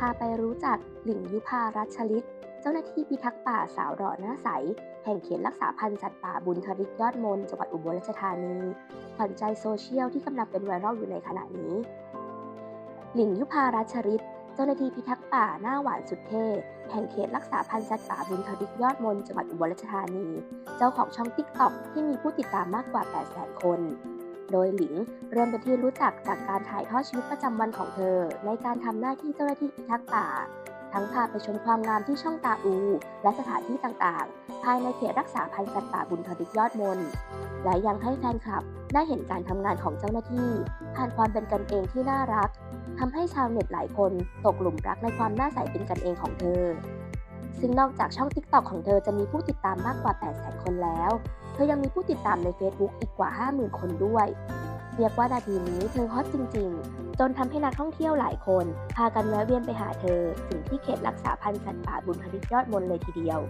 พาไปรู้จักหลิงยุพารัชลิต เจ้าหน้าที่พิทักษ์ป่าสาวหล่อหน้าใส แห่งเขตรักษาพันธุ์สัตว์ป่าบุญทริกยอดมนจังหวัดอุบลราชธานีขวัญใจโซเชียลที่กำลังเป็นไวรัลอยู่ในขณะนี้ หลิงยุพารัชริต เจ้าหน้าที่พิทักษ์ป่าหน้าหวานสุดเท่แห่งเขตรักษาพันธุ์สัตว์ป่าบุญทริกยอดมนจังหวัดอุบลราชธานี เจ้าของช่องติ๊กต็อกที่มีผู้ติดตามมากกว่า 800,000 คน โดยหลิงเริ่มเป็นที่รู้จักจากการถ่ายทอดชีวิตประจำวันของเธอ ในการทำหน้าที่เจ้าหน้าที่พิทักษ์ป่า ทั้งพาไปชมความงามที่ช่องตาอู และสถานที่ต่างๆ ภายในเขตรักษาพันธุ์สัตว์ป่าบุญทริกยอดมน และยังให้แฟนคลับได้เห็นการทำงานของเจ้าหน้าที่ ผ่านความเป็นกันเองที่น่ารักทำให้ชาวเน็ตหลายคนตกหลุมรักในความน่าใสเป็นกันเองของเธอ ซึ่งนอกจากช่อง TikTok ของเธอจะมีผู้ติดตามมากกว่า 800,000 คนแล้ว เธอยังมีผู้ติดตามใน Facebook อีกกว่า 50,000 คนด้วย เรียกว่านาทีนี้เธอฮอตจริง ๆ จนทำให้นักท่องเที่ยวหลายคน พากันแวะเวียนไปหาเธอ ถึงที่เขตรักษาพันธุ์สัตว์ป่าบุญพริกยอดมนเลยทีเดียว